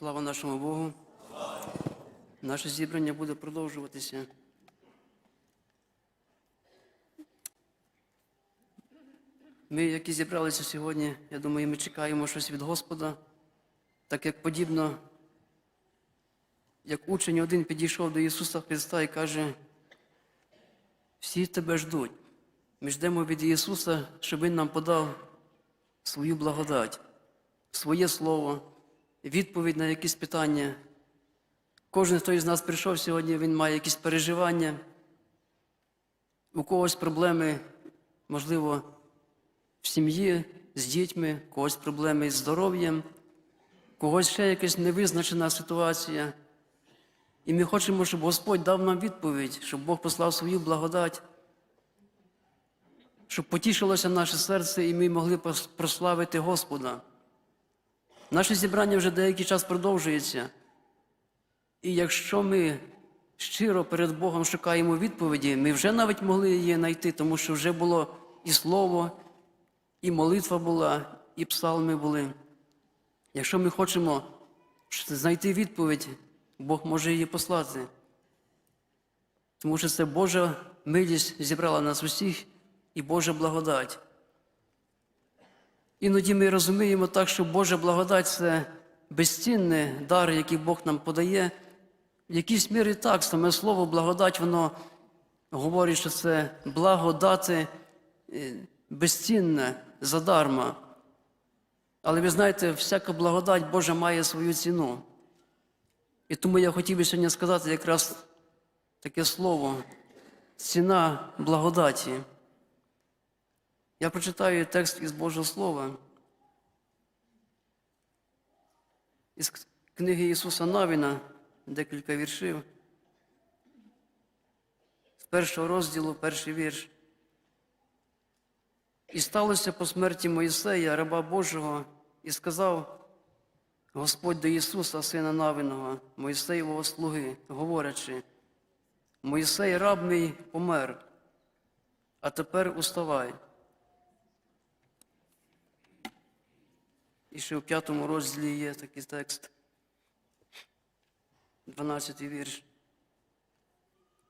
Слава нашому Богу. Наше зібрання буде продовжуватися. Ми, які зібралися сьогодні, я думаю, ми чекаємо щось від Господа, так як подібно, як учень один підійшов до Ісуса Христа і каже, всі тебе ждуть. Ми ждемо від Ісуса, щоб Він нам подав свою благодать, своє Слово, відповідь на якісь питання. Кожен, хто із нас прийшов сьогодні, він має якісь переживання, у когось проблеми, можливо, в сім'ї, з дітьми, у когось проблеми з здоров'ям, у когось ще якась невизначена ситуація. І ми хочемо, щоб Господь дав нам відповідь, щоб Бог послав свою благодать, щоб потішилося наше серце, і ми могли прославити Господа. Наше зібрання вже деякий час продовжується. І якщо ми щиро перед Богом шукаємо відповіді, ми вже навіть могли її знайти, тому що вже було і слово, і молитва була, і псалми були. Якщо ми хочемо знайти відповідь, Бог може її послати. Тому що це Божа милість зібрала нас усіх і Божа благодать. Іноді ми розуміємо так, що Божа благодать це безцінний дар, який Бог нам подає. В якійсь мірі так, саме слово благодать, воно говорить, що це благодати е, безцінне, задарма. Але ви знаєте, всяка благодать Божа має свою ціну. І тому я хотів би сьогодні сказати якраз таке слово ціна благодаті. Я прочитаю текст із Божого Слова. Із книги Ісуса Навіна, декілька віршів. З першого розділу, перший вірш. І сталося по смерті Моїсея, раба Божого, і сказав Господь до Ісуса, сина Навиного, Моїсеєвого слуги, говорячи, Моїсей, раб мій, помер, а тепер уставай. І ще у п'ятому розділі є такий текст, 12 вірш.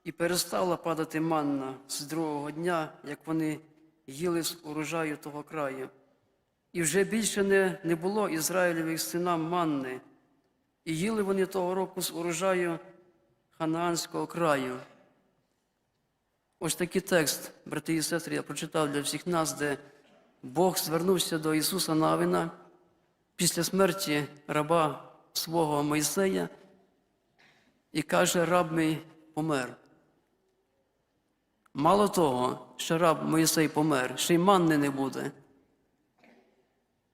І перестала падати манна з другого дня, як вони їли з урожаю того краю. І вже більше не, не було Ізраїлевих синам манни, і їли вони того року з урожаю Ханаанського краю. Ось такий текст, брати і сестри, я прочитав для всіх нас, де Бог звернувся до Ісуса Навина після смерті раба свого Мойсея і каже, раб мій помер. Мало того, що раб Моїсей помер, ще й манни не буде.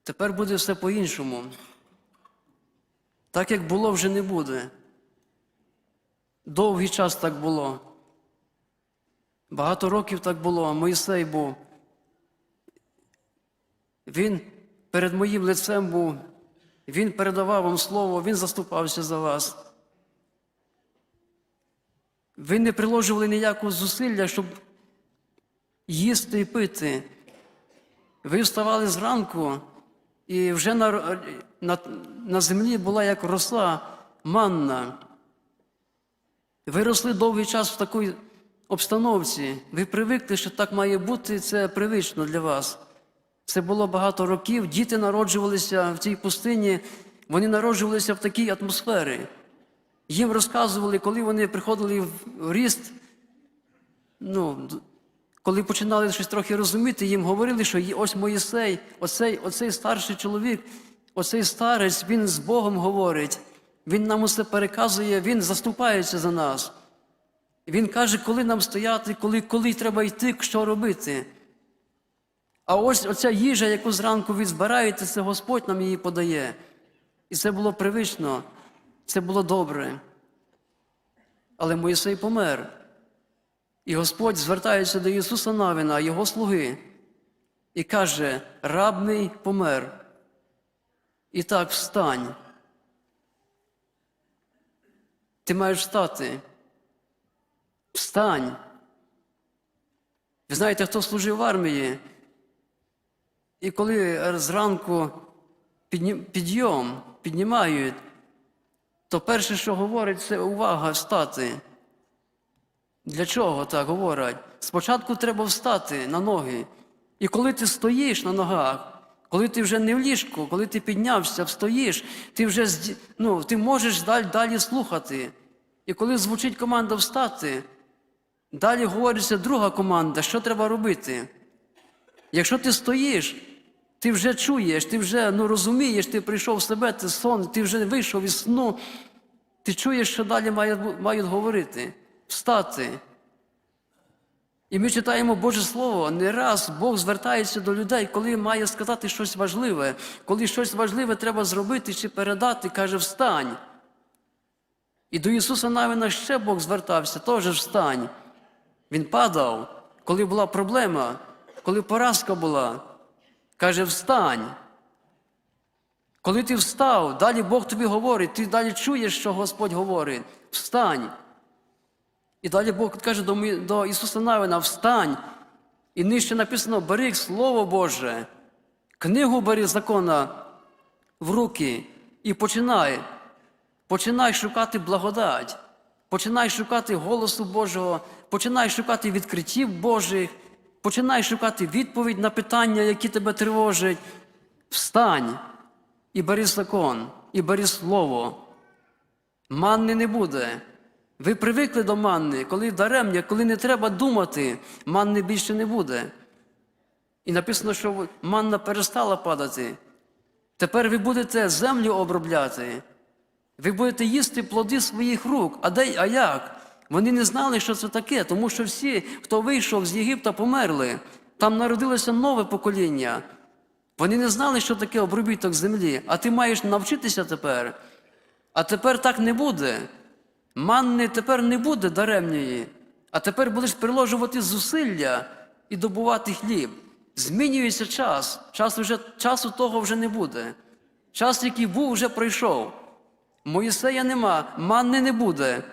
Тепер буде все по-іншому. Так як було, вже не буде. Довгий час так було. Багато років так було. Моїсей був. Він перед моїм лицем був, він передавав вам слово, він заступався за вас. Ви не приложували ніякого зусилля, щоб їсти і пити. Ви вставали зранку, і вже на, на, на землі була як роса манна. Ви росли довгий час в такій обстановці. Ви привикли, що так має бути, це привично для вас. Це було багато років. Діти народжувалися в цій пустині, вони народжувалися в такій атмосфері. Їм розказували, коли вони приходили в ріст, ну, коли починали щось трохи розуміти, їм говорили, що ось Моїсей, оцей, оцей старший чоловік, оцей старець, він з Богом говорить, він нам усе переказує, він заступається за нас. Він каже, коли нам стояти, коли, коли треба йти, що робити. А ось оця їжа, яку зранку ви збираєте, це Господь нам її подає. І це було привично, це було добре. Але Моїсей помер. І Господь звертається до Ісуса Навіна, його слуги, і каже: раб мій помер. І так встань. Ти маєш встати. Встань. Ви знаєте, хто служив в армії? І коли зранку підйом піднімають, то перше, що говорить, це увага встати. Для чого так говорять? Спочатку треба встати на ноги. І коли ти стоїш на ногах, коли ти вже не в ліжку, коли ти піднявся, встоїш, ти вже ну, ти можеш далі, далі слухати. І коли звучить команда встати, далі говориться друга команда, що треба робити. Якщо ти стоїш, ти вже чуєш, ти вже ну, розумієш, ти прийшов в себе, ти сон, ти вже вийшов із сну, ти чуєш, що далі мають, мають говорити, встати. І ми читаємо Боже Слово, не раз Бог звертається до людей, коли має сказати щось важливе, коли щось важливе треба зробити чи передати, каже, встань. І до Ісуса Навина ще Бог звертався, теж встань. Він падав, коли була проблема, коли поразка була. Каже, встань. Коли ти встав, далі Бог тобі говорить, ти далі чуєш, що Господь говорить. Встань. І далі Бог каже до, до Ісуса Навина, встань. І нижче написано, бери Слово Боже, книгу бери закона в руки і починай. Починай шукати благодать, починай шукати голосу Божого, починай шукати відкриттів Божих, починай шукати відповідь на питання, які тебе тривожать. Встань і бери закон, і бери слово. Манни не буде. Ви привикли до манни, коли даремня, коли не треба думати, манни більше не буде. І написано, що манна перестала падати. Тепер ви будете землю обробляти. Ви будете їсти плоди своїх рук. А де, а як? Вони не знали, що це таке, тому що всі, хто вийшов з Єгипта, померли. Там народилося нове покоління. Вони не знали, що таке обробіток землі, а ти маєш навчитися тепер. А тепер так не буде. Манни тепер не буде даремної, а тепер будеш приложувати зусилля і добувати хліб. Змінюється час. Час вже, часу того вже не буде. Час, який був, вже пройшов. Моїсея нема, манни не буде.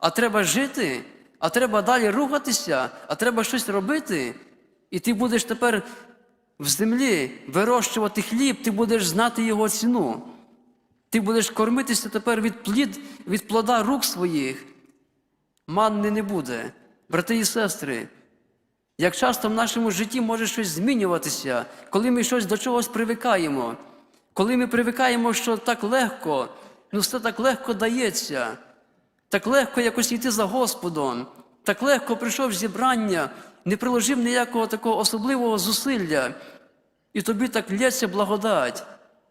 А треба жити, а треба далі рухатися, а треба щось робити. І ти будеш тепер в землі вирощувати хліб, ти будеш знати його ціну. Ти будеш кормитися тепер від, плід, від плода рук своїх. Манни не буде. Брати і сестри, як часто в нашому житті може щось змінюватися, коли ми щось до чогось привикаємо, коли ми привикаємо, що так легко, ну все так легко дається, так легко якось йти за Господом, так легко прийшов зібрання, не приложив ніякого такого особливого зусилля, і тобі так лється благодать.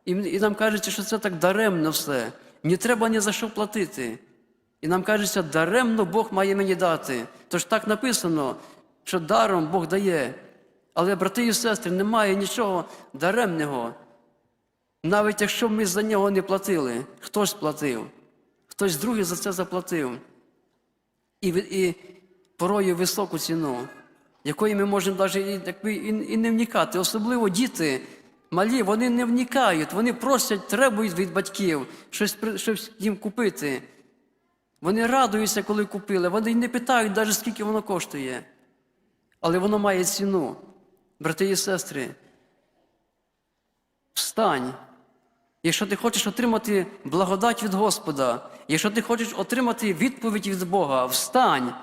І, і нам кажеться, що це так даремно все. Не треба ні за що платити. І нам кажеться, даремно Бог має мені дати. Тож так написано, що даром Бог дає. Але, брати і сестри, немає нічого даремного. Навіть якщо ми за нього не платили, хтось платив, хтось другий за це заплатив. І, і порою високу ціну, якої ми можемо навіть і, і, і не вникати. Особливо діти малі, вони не вникають, вони просять, требують від батьків щось, щось їм купити. Вони радуються, коли купили, вони не питають навіть, скільки воно коштує. Але воно має ціну. Брати і сестри, встань. Якщо ти хочеш отримати благодать від Господа, якщо ти хочеш отримати відповідь від Бога, встань.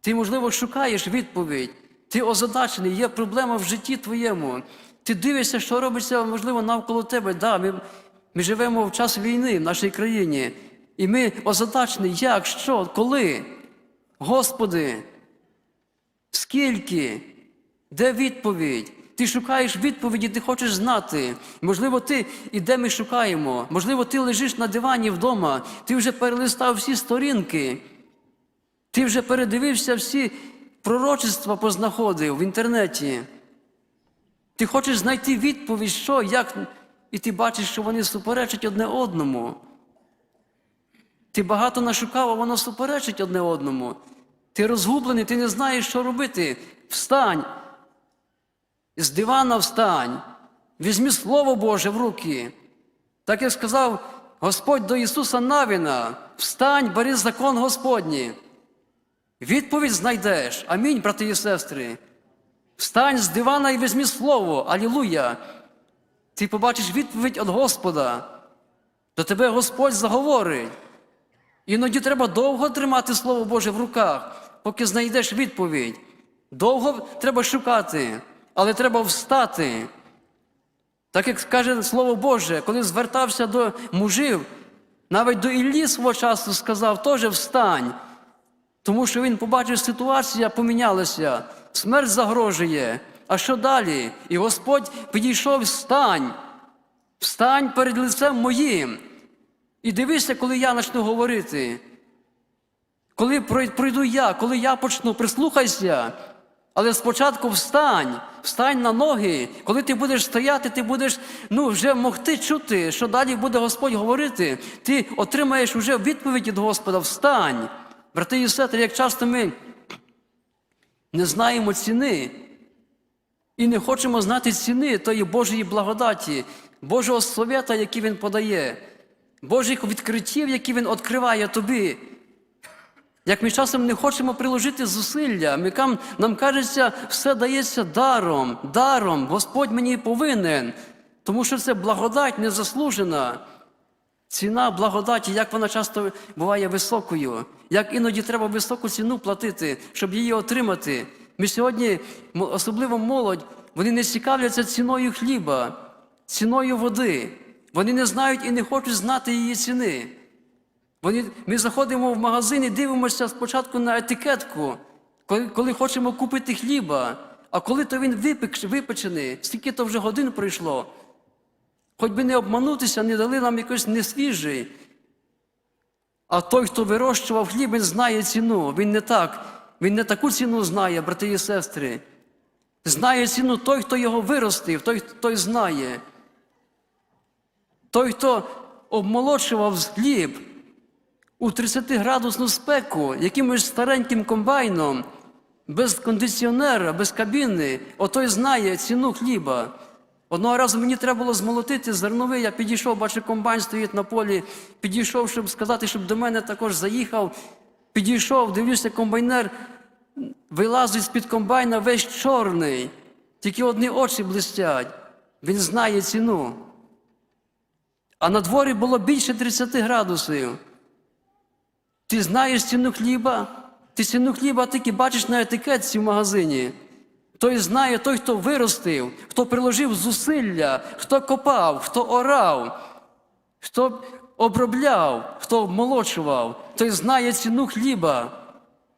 Ти, можливо, шукаєш відповідь, ти озадачений, є проблема в житті твоєму. Ти дивишся, що робиться, можливо, навколо тебе. Да, ми, ми живемо в час війни в нашій країні. І ми озадачені, як, що, коли? Господи, скільки? Де відповідь? Ти шукаєш відповіді, ти хочеш знати. Можливо, ти і де ми шукаємо. Можливо, ти лежиш на дивані вдома, ти вже перелистав всі сторінки. Ти вже передивився всі пророчества, познаходив в інтернеті. Ти хочеш знайти відповідь, що, як, і ти бачиш, що вони суперечать одне одному. Ти багато нашукав, а воно суперечить одне одному. Ти розгублений, ти не знаєш, що робити. Встань. З дивана встань. Візьми Слово Боже в руки. Так як сказав Господь до Ісуса Навіна, встань, бери закон Господній. Відповідь знайдеш. Амінь, брати і сестри. Встань з дивана і візьми слово. Алілуя. Ти побачиш відповідь від Господа. До тебе Господь заговорить. Іноді треба довго тримати Слово Боже в руках, поки знайдеш відповідь. Довго треба шукати, але треба встати. Так як каже Слово Боже, коли звертався до мужів, навіть до Іллі свого часу сказав, теж встань. Тому що він побачив, ситуація помінялася, смерть загрожує. А що далі? І Господь підійшов, встань, встань перед лицем моїм. І дивися, коли я почну говорити. Коли пройду я, коли я почну, прислухайся. Але спочатку встань, встань на ноги. Коли ти будеш стояти, ти будеш ну, вже могти чути, що далі буде Господь говорити. Ти отримаєш вже відповідь від Господа. Встань. Брати і сестри, як часто ми не знаємо ціни і не хочемо знати ціни тої Божої благодаті, Божого совета, який Він подає, Божих відкриттів, які Він відкриває тобі. Як ми часом не хочемо приложити зусилля, ми кам, нам кажеться, все дається даром, даром, Господь мені повинен, тому що це благодать незаслужена. Ціна благодаті, як вона часто буває високою, як іноді треба високу ціну платити, щоб її отримати. Ми сьогодні, особливо молодь, вони не цікавляться ціною хліба, ціною води. Вони не знають і не хочуть знати її ціни. Вони, ми заходимо в магазин і дивимося спочатку на етикетку, коли, коли хочемо купити хліба, а коли то він випек, випечений, скільки то вже годин пройшло. Хоч би не обманутися, не дали нам якось несвіжий. А той, хто вирощував хліб, він знає ціну. Він не так, він не таку ціну знає, брати і сестри. Знає ціну той, хто його виростив, той, той знає. Той, хто обмолочував хліб у 30-градусну спеку, якимось стареньким комбайном, без кондиціонера, без кабіни, отой знає ціну хліба. Одного разу мені треба було змолотити зерновий, я підійшов, бачу, комбайн стоїть на полі, підійшов, щоб сказати, щоб до мене також заїхав. Підійшов, дивлюся, комбайнер вилазить з-під комбайна весь чорний, тільки одні очі блистять. Він знає ціну. А на дворі було більше 30 градусів. Ти знаєш ціну хліба? Ти ціну хліба тільки бачиш на етикетці в магазині. Той знає той, хто виростив, хто приложив зусилля, хто копав, хто орав, хто обробляв, хто обмолочував, той знає ціну хліба.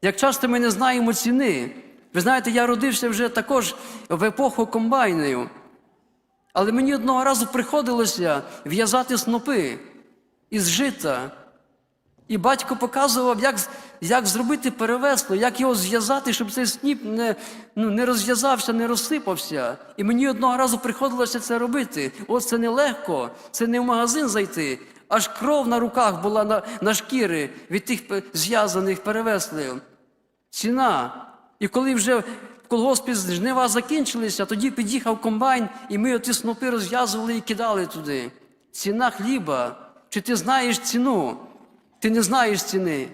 Як часто ми не знаємо ціни. Ви знаєте, я родився вже також в епоху комбайнів. Але мені одного разу приходилося в'язати снопи із жита. І батько показував, як, як зробити перевесло, як його зв'язати, щоб цей сніп не, ну, не розв'язався, не розсипався. І мені одного разу приходилося це робити. От це нелегко, це не в магазин зайти. Аж кров на руках була на, на шкіри від тих зв'язаних перевеслів. Ціна. І коли вже в колгоспі жнива закінчилися, тоді під'їхав комбайн, і ми оті снопи розв'язували і кидали туди. Ціна хліба. Чи ти знаєш ціну? Ти не знаєш ціни,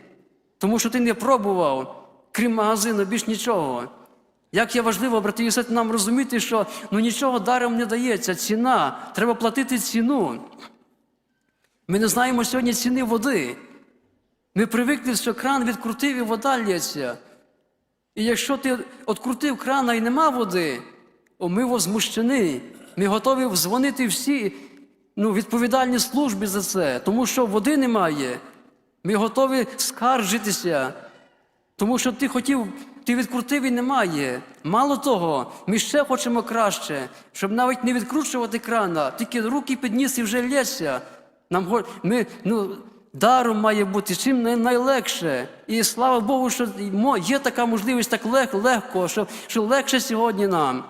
тому що ти не пробував, крім магазину, більш нічого. Як є важливо, брати і сестри, нам розуміти, що ну, нічого даром не дається, ціна, треба платити ціну. Ми не знаємо сьогодні ціни води. Ми привикли, що кран відкрутив і вода лється. І якщо ти відкрутив крана і нема води, о, ми возмущені. Ми готові дзвонити всі ну, відповідальні служби за це, тому що води немає. Ми готові скаржитися, тому що ти хотів, ти відкрутив і немає. Мало того, ми ще хочемо краще, щоб навіть не відкручувати крана, тільки руки підніс і вже лється. Нам ми, ну, даром має бути, чим найлегше. І слава Богу, що є така можливість так лег, легко, що, що легше сьогодні нам.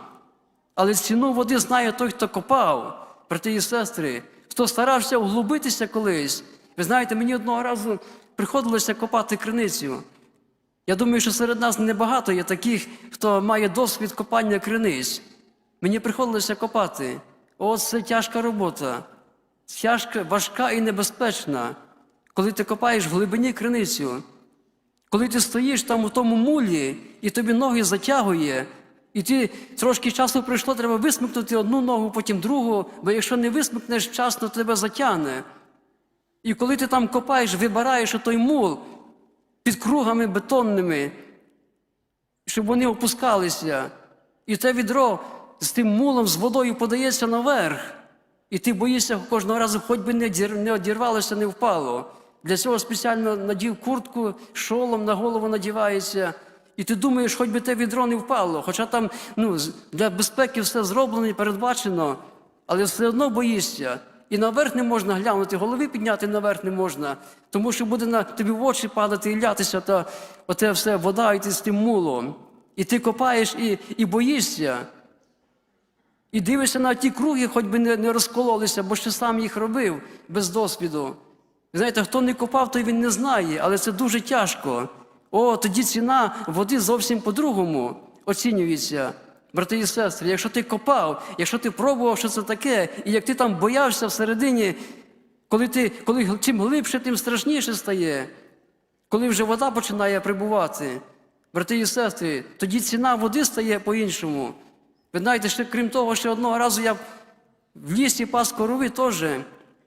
Але ціну води знає той, хто копав, брати і сестри, хто старався углубитися колись. Ви знаєте, мені одного разу приходилося копати криницю. Я думаю, що серед нас небагато є таких, хто має досвід копання криниць. Мені приходилося копати. О, це тяжка робота. Тяжка, важка і небезпечна. Коли ти копаєш в глибині криницю, коли ти стоїш там у тому мулі, і тобі ноги затягує, і ти трошки часу пройшло, треба висмикнути одну ногу, потім другу, бо якщо не висмикнеш вчасно, тебе затягне. І коли ти там копаєш, вибираєш отой мул під кругами бетонними, щоб вони опускалися, і те відро з тим мулом, з водою подається наверх. І ти боїшся кожного разу, хоч би не одірвалося, не впало. Для цього спеціально надів куртку, шолом на голову надівається. І ти думаєш, хоч би те відро не впало. Хоча там ну, для безпеки все зроблено і передбачено, але все одно боїшся. І наверх не можна глянути, голови підняти наверх не можна, тому що буде на тобі в очі падати і лятися та оте все вода йти з тим мулом. І ти копаєш і, і боїшся. І дивишся на ті круги, хоч би не, не розкололися, бо ще сам їх робив без досвіду. Знаєте, хто не копав, той він не знає, але це дуже тяжко. О, тоді ціна води зовсім по-другому оцінюється. Брати і сестри, якщо ти копав, якщо ти пробував, що це таке, і як ти там боявся всередині, коли ти, коли чим глибше, тим страшніше стає, коли вже вода починає прибувати, брати і сестри, тоді ціна води стає по-іншому. Ви знаєте, ще крім того, ще одного разу я в лісі пас корови теж,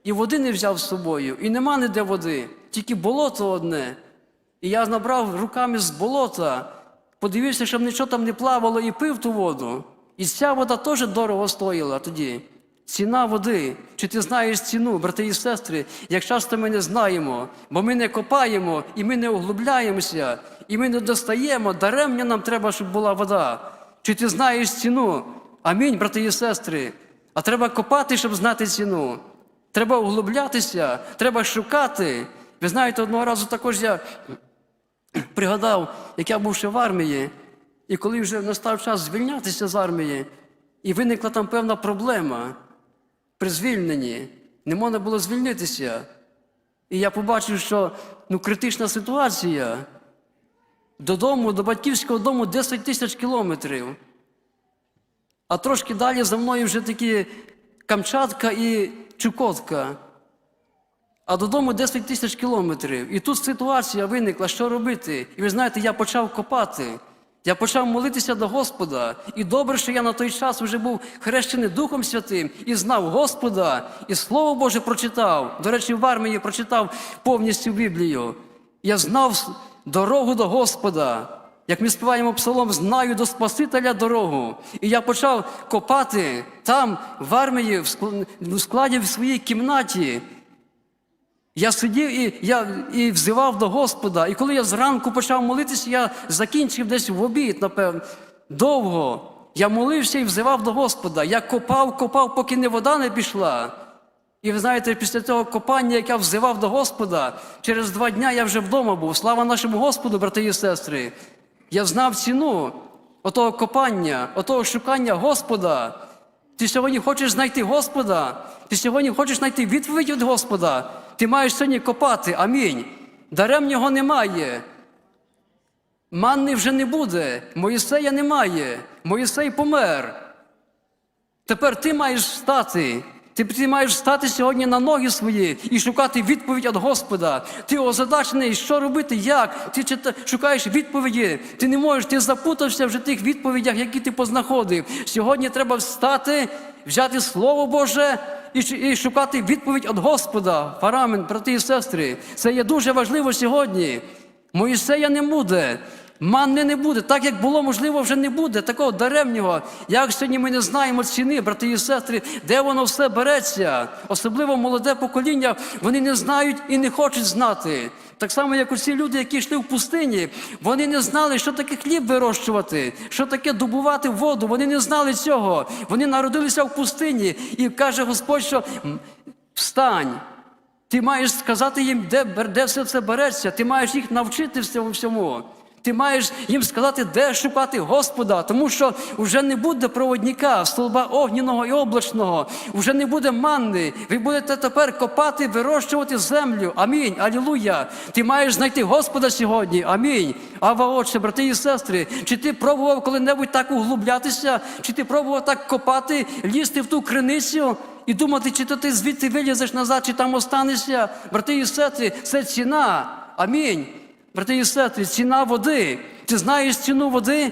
і води не взяв з собою, і нема ніде води, тільки болото одне. І я набрав руками з болота, подивився, щоб нічого там не плавало, і пив ту воду. І ця вода теж дорого стоїла тоді. Ціна води. Чи ти знаєш ціну, брати і сестри, як часто ми не знаємо, бо ми не копаємо і ми не углубляємося, і ми не достаємо, даремня нам треба, щоб була вода. Чи ти знаєш ціну? Амінь, брати і сестри. А треба копати, щоб знати ціну. Треба углублятися, треба шукати. Ви знаєте, одного разу також я пригадав, як я був ще в армії, і коли вже настав час звільнятися з армії, і виникла там певна проблема при звільненні, не можна було звільнитися. І я побачив, що ну, критична ситуація. Додому, до батьківського дому 10 тисяч кілометрів. А трошки далі за мною вже такі Камчатка і Чукотка. А додому 10 тисяч кілометрів. І тут ситуація виникла, що робити. І ви знаєте, я почав копати. Я почав молитися до Господа. І добре, що я на той час вже був хрещений Духом Святим і знав Господа, і Слово Боже прочитав. До речі, в армії прочитав повністю Біблію. Я знав дорогу до Господа. Як ми співаємо псалом, знаю до Спасителя дорогу. І я почав копати там, в армії, в складі в своїй кімнаті. Я сидів і я і взивав до Господа. І коли я зранку почав молитися, я закінчив десь в обід, напевно, довго. Я молився і взивав до Господа. Я копав, копав, поки не вода не пішла. І ви знаєте, після того копання, як я взивав до Господа, через два дня я вже вдома був. Слава нашому Господу, брати і сестри. Я знав ціну отого копання, отого шукання Господа. Ти сьогодні хочеш знайти Господа, ти сьогодні хочеш знайти відповідь від Господа. Ти маєш сьогодні копати. Амінь. Даремнього немає. Манни вже не буде, Моїсея немає, Моїсей помер. Тепер ти маєш встати. Ти, ти маєш встати сьогодні на ноги свої і шукати відповідь від Господа. Ти озадачений, що робити, як? Ти шукаєш відповіді. Ти не можеш, ти запутався вже в тих відповідях, які ти познаходив. Сьогодні треба встати, взяти Слово Боже і, шукати відповідь від Господа. Фарамен, брати і сестри, це є дуже важливо сьогодні. Моїсея не буде. Манни не буде, так як було, можливо, вже не буде такого даремнього. Як сьогодні ми не знаємо ціни, брати і сестри, де воно все береться. Особливо молоде покоління, вони не знають і не хочуть знати. Так само, як усі люди, які йшли в пустині, вони не знали, що таке хліб вирощувати, що таке добувати воду. Вони не знали цього. Вони народилися в пустині. І каже Господь, що встань. Ти маєш сказати їм, де, де все це береться. Ти маєш їх навчити всьому всьому. Ти маєш їм сказати, де шукати Господа, тому що вже не буде проводника, столба огняного і облачного, вже не буде манни. Ви будете тепер копати, вирощувати землю. Амінь. Алілуя. Ти маєш знайти Господа сьогодні. Амінь. Ава, отче, брати і сестри, чи ти пробував коли-небудь так углублятися, чи ти пробував так копати, лізти в ту криницю? І думати, чи то ти звідти вилізеш назад, чи там останешся. Брати і сестри, це ціна. Амінь. Брати і сестри, ціна води. Ти знаєш ціну води?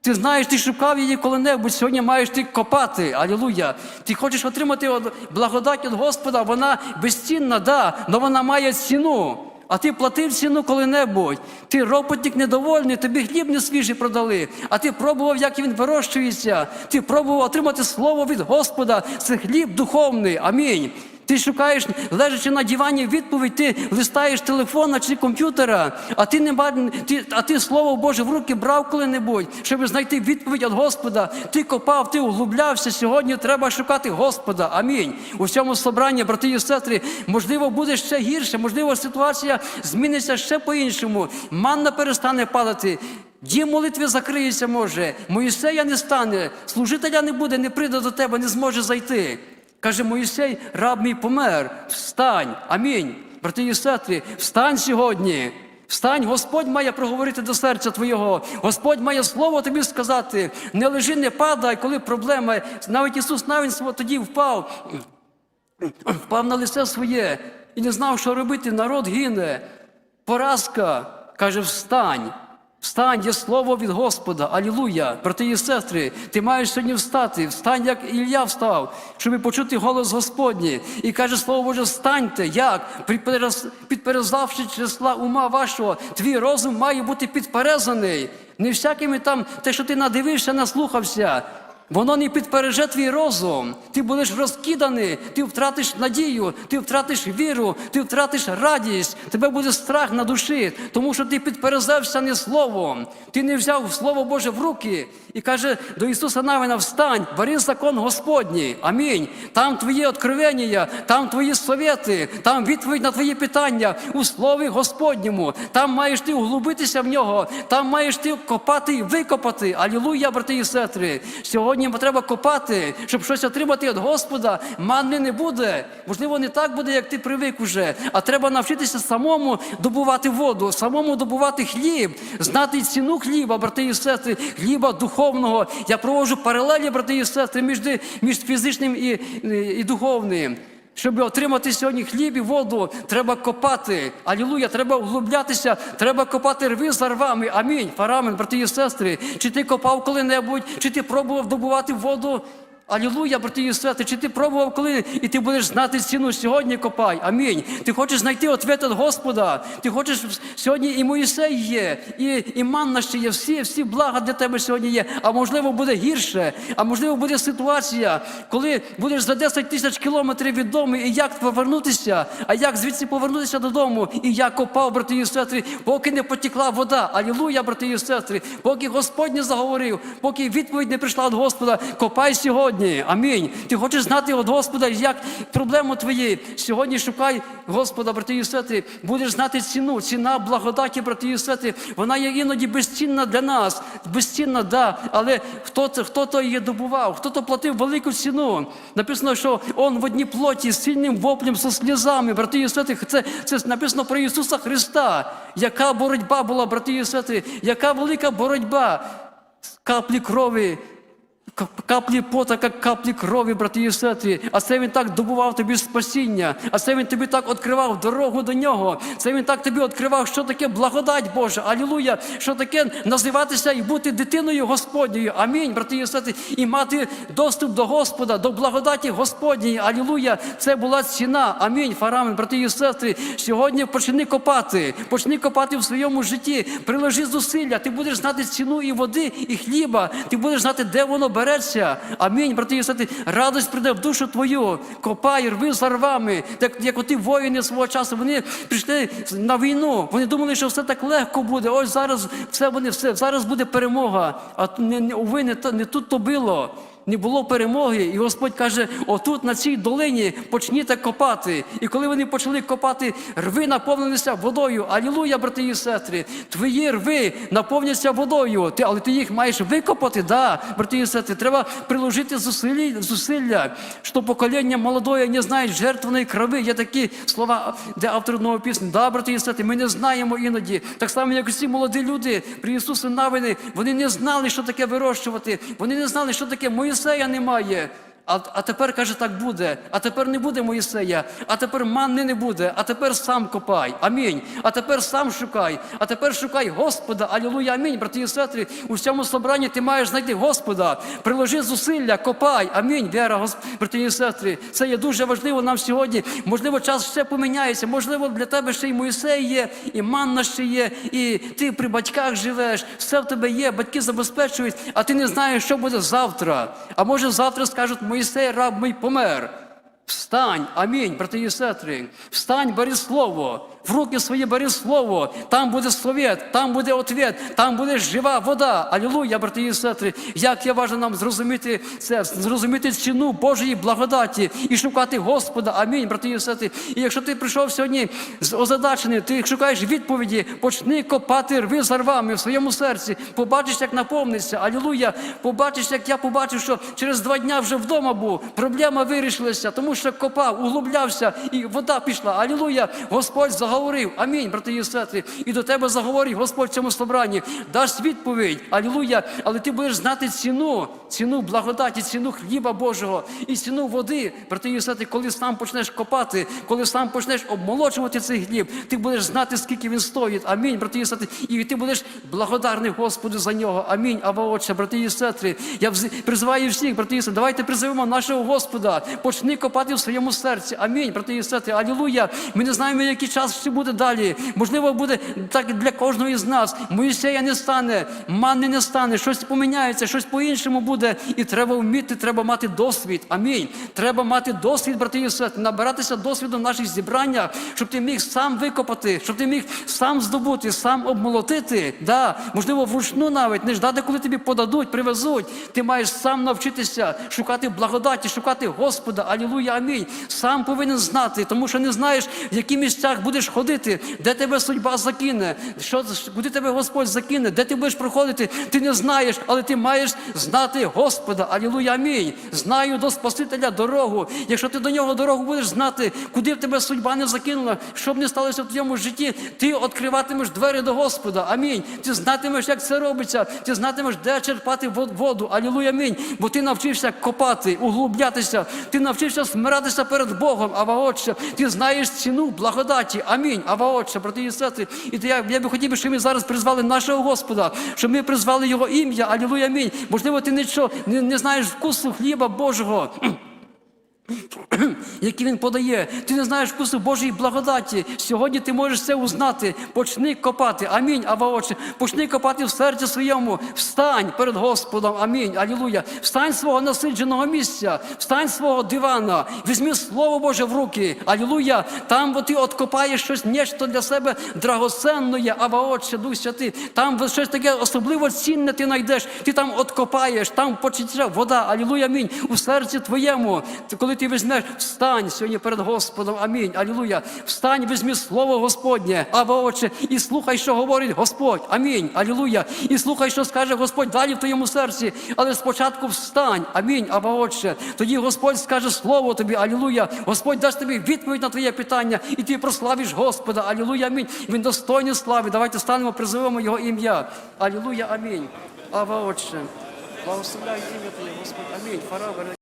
Ти знаєш, ти шукав її коли-небудь, сьогодні маєш ти копати. Алілуя. Ти хочеш отримати благодать від Господа, вона безцінна, да, але вона має ціну. А ти платив ціну коли-небудь. Ти роботник недовольний, тобі хліб не свіжий продали, а ти пробував, як він вирощується. Ти пробував отримати слово від Господа. Це хліб духовний. Амінь. Ти шукаєш, лежачи на дивані, відповідь, ти листаєш телефона чи комп'ютера, а ти не ти, а ти слово Боже в руки брав коли-небудь, щоб знайти відповідь від Господа. Ти копав, ти углублявся. Сьогодні треба шукати Господа. Амінь. У всьому собранні, брати і сестри, можливо, буде ще гірше, можливо, ситуація зміниться ще по-іншому. Манна перестане падати. Дім молитви закриється може, Моїсея не стане, служителя не буде, не прийде до тебе, не зможе зайти. Каже Моїсей, раб мій помер, встань, амінь. Брати і сестри, встань сьогодні. Встань, Господь має проговорити до серця твого. Господь має слово тобі сказати. Не лежи, не падай, коли проблема. Навіть Ісус навіть тоді впав, впав на лице своє і не знав, що робити. Народ гине. Поразка каже: встань. Встань, є слово від Господа, алілуя, брати і сестри, ти маєш сьогодні встати, встань, як Ілля встав, щоб почути голос Господній. І каже слово Боже, встаньте, як? Підперез- Підперезавши числа ума вашого, твій розум має бути підперезаний. Не всякими там, те, що ти надивився, наслухався. Воно не підпереже твій розум. Ти будеш розкиданий, ти втратиш надію, ти втратиш віру, ти втратиш радість, тебе буде страх на душі, тому що ти підперезався не словом. Ти не взяв Слово Боже в руки і каже до Ісуса Навина: встань, бери закон Господній. Амінь. Там твої откровення, там твої совєти, там відповідь на твої питання у Слові Господньому. Там маєш ти углубитися в нього, там маєш ти копати і викопати. Алілуя, брати і сестри. Сьогодні треба копати, щоб щось отримати від Господа. Манни не буде. Можливо, не так буде, як ти привик уже. А треба навчитися самому добувати воду, самому добувати хліб, знати ціну хліба, брати і сестри, хліба духовного. Я проводжу паралелі, брати і сестри, між, між фізичним і, і духовним. Щоб отримати сьогодні хліб і воду, треба копати. Алілуя, треба углублятися, треба копати рви за рвами. Амінь. Фарамен, брати і сестри. Чи ти копав коли-небудь, чи ти пробував добувати воду? Алілуя, брати і сестри, чи ти пробував коли, і ти будеш знати ціну сьогодні копай. Амінь. Ти хочеш знайти ответ від Господа. Ти хочеш сьогодні і Моїсей є, і, і манна ще є, всі, всі блага для тебе сьогодні є. А можливо, буде гірше, а можливо, буде ситуація, коли будеш за 10 тисяч кілометрів від дому, і як повернутися, а як звідси повернутися додому, і я копав, брати і сестри, поки не потекла вода. Алілуя, брати і сестри, поки Господь не заговорив, поки відповідь не прийшла від Господа, копай сьогодні. Амінь. Ти хочеш знати від Господа, як проблему твої. Сьогодні шукай Господа, брати і сестри, будеш знати ціну, ціна благодаті, брати і сестри, вона є іноді безцінна для нас. Безцінна, да, але хто хто то її добував, хто то платив велику ціну. Написано, що он в одній плоті з сильним воплем, со сльозами, брати і сестри, це, це написано про Ісуса Христа. Яка боротьба була, брати і сестри, яка велика боротьба. Каплі крові, Каплі пота, як каплі крові, брати і сестри. А це він так добував тобі спасіння, а це він тобі так відкривав дорогу до нього. Це він так тобі відкривав, що таке благодать Божа. Алілуя! Що таке називатися і бути дитиною Господньою. Амінь, брати і сестри, і мати доступ до Господа, до благодаті Господньої. Алілуя! Це була ціна. Амінь. Фарамен, брати і сестри. Сьогодні почни копати, почни копати в своєму житті, приложи зусилля. Ти будеш знати ціну і води, і хліба. Ти будеш знати, де воно береться. Амінь, брати і сати. Радость прийде в душу твою. Копай, рви за рвами. Так як оті воїни свого часу, вони прийшли на війну. Вони думали, що все так легко буде. Ось зараз все вони все, зараз буде перемога. А не, не, не, не тут то було. Не було перемоги, і Господь каже: отут на цій долині почніте копати. І коли вони почали копати, рви наповнилися водою. Алілуя, брати і сестри, твої рви наповняться водою. Ти, але ти їх маєш викопати, да, брати і сестри. Треба приложити зусилля, зусилля, що покоління молодое не знає жертвної крови. Є такі слова, де автор одного пісні. Да, брати і сестри, ми не знаємо іноді. Так само, як усі молоді люди при Ісусі Навини, вони не знали, що таке вирощувати. Вони не знали, що таке Моїсея немає. А, а тепер каже, так буде. А тепер не буде Моїсея, а тепер манни не буде, а тепер сам копай. Амінь. А тепер сам шукай. А тепер шукай Господа. Алілуя, амінь. Брати і сестри, у всьому собранні ти маєш знайти Господа. Приложи зусилля, копай. Амінь. Гос- брати і сестри. Це є дуже важливо нам сьогодні. Можливо, час все поміняється. Можливо, для тебе ще й Моїсей є, і манна ще є, і ти при батьках живеш. Все в тебе є, батьки забезпечують, а ти не знаєш, що буде завтра. А може завтра скажуть, Моїсей, раб мій помер. Встань, амінь, брати і сестри. Встань, бери слово. В руки свої бери слово. Там буде совет, там буде ответ, там буде жива вода. Алілуя, брати і сестри. Як є важливо нам зрозуміти це, зрозуміти ціну Божої благодаті і шукати Господа. Амінь, брати і сестри. І якщо ти прийшов сьогодні озадачений, ти шукаєш відповіді, почни копати рви за рвами в своєму серці. Побачиш, як наповниться. Алілуя. Побачиш, як я побачив, що через два дня вже вдома був. Проблема вирішилася, тому що копав, углублявся, і вода пішла. Алілуя. Господь заговорив. Амінь, брати і. І до тебе заговорить Господь в цьому собранні. Дасть відповідь. Алілуя. Але ти будеш знати ціну, ціну благодаті, ціну хліба Божого і ціну води, брати і коли сам почнеш копати, коли сам почнеш обмолочувати цей хліб, ти будеш знати, скільки він стоїть. Амінь, брати і. І ти будеш благодарний Господу за нього. Амінь. Ава Отче, брати і сестри. Я призиваю всіх, брати і давайте призовемо нашого Господа. Почни копати в своєму серці. Амінь, брати і. Алілуя. Ми не знаємо, який час ще буде далі. Можливо, буде так для кожного із нас. Моїсея не стане, манни не стане, щось поміняється, щось по-іншому буде. І треба вміти, треба мати досвід. Амінь. Треба мати досвід, брати і сестри, набиратися досвіду в наших зібраннях, щоб ти міг сам викопати, щоб ти міг сам здобути, сам обмолотити. Да, можливо, вручну навіть не ждати, коли тобі подадуть, привезуть. Ти маєш сам навчитися шукати благодаті, шукати Господа. Алілуя, амінь. Сам повинен знати, тому що не знаєш, в які місцях будеш ходити, де тебе судьба закине, що, куди тебе Господь закине, де ти будеш проходити, ти не знаєш, але ти маєш знати Господа. Алілуя, амінь. Знаю до Спасителя дорогу. Якщо ти до нього дорогу будеш знати, куди в тебе судьба не закинула, що б не сталося в твоєму житті, ти відкриватимеш двері до Господа. Амінь. Ти знатимеш, як це робиться, ти знатимеш, де черпати воду. Алілуя, амінь. Бо ти навчився копати, углублятися, ти навчився смиратися перед Богом, Ава Отче. Ти знаєш ціну благодаті. Амінь. Ава Отче, брати і сестри. І то я, я би хотів, щоб ми зараз призвали нашого Господа, щоб ми призвали Його ім'я. Алілуя, амінь. Можливо, ти нічого не, не знаєш вкусу хліба Божого. які він подає. Ти не знаєш вкусу Божої благодаті. Сьогодні ти можеш це узнати. Почни копати. Амінь. Ава Отче. Почни копати в серці своєму. Встань перед Господом. Амінь. Алілуя. Встань свого насидженого місця, встань свого дивана. Візьми Слово Боже в руки. Алілуя. Там бо ти откопаєш щось нечто для себе драгоценне. Ава Отче, Дух Святий. Там щось таке особливо цінне ти знайдеш. Ти там откопаєш, там почиться вода. Алілуя. Амінь. У серці твоєму. Коли ти візьмеш, встань сьогодні перед Господом. Амінь. Алілуя. Встань, візьми слово Господнє, Ава Отче, і слухай, що говорить Господь. Амінь. Алілуя. І слухай, що скаже Господь далі в твоєму серці. Але спочатку встань. Амінь. Ава Отче. Тоді Господь скаже слово тобі. Алілуя. Господь дасть тобі відповідь на твоє питання, і ти прославиш Господа. Алілуя. Амінь. Він достойний слави. Давайте станемо, призовемо Його ім'я. Алілуя. Амінь. Ава Отче. Благословляю ім'я Твоє, Господь. Амінь.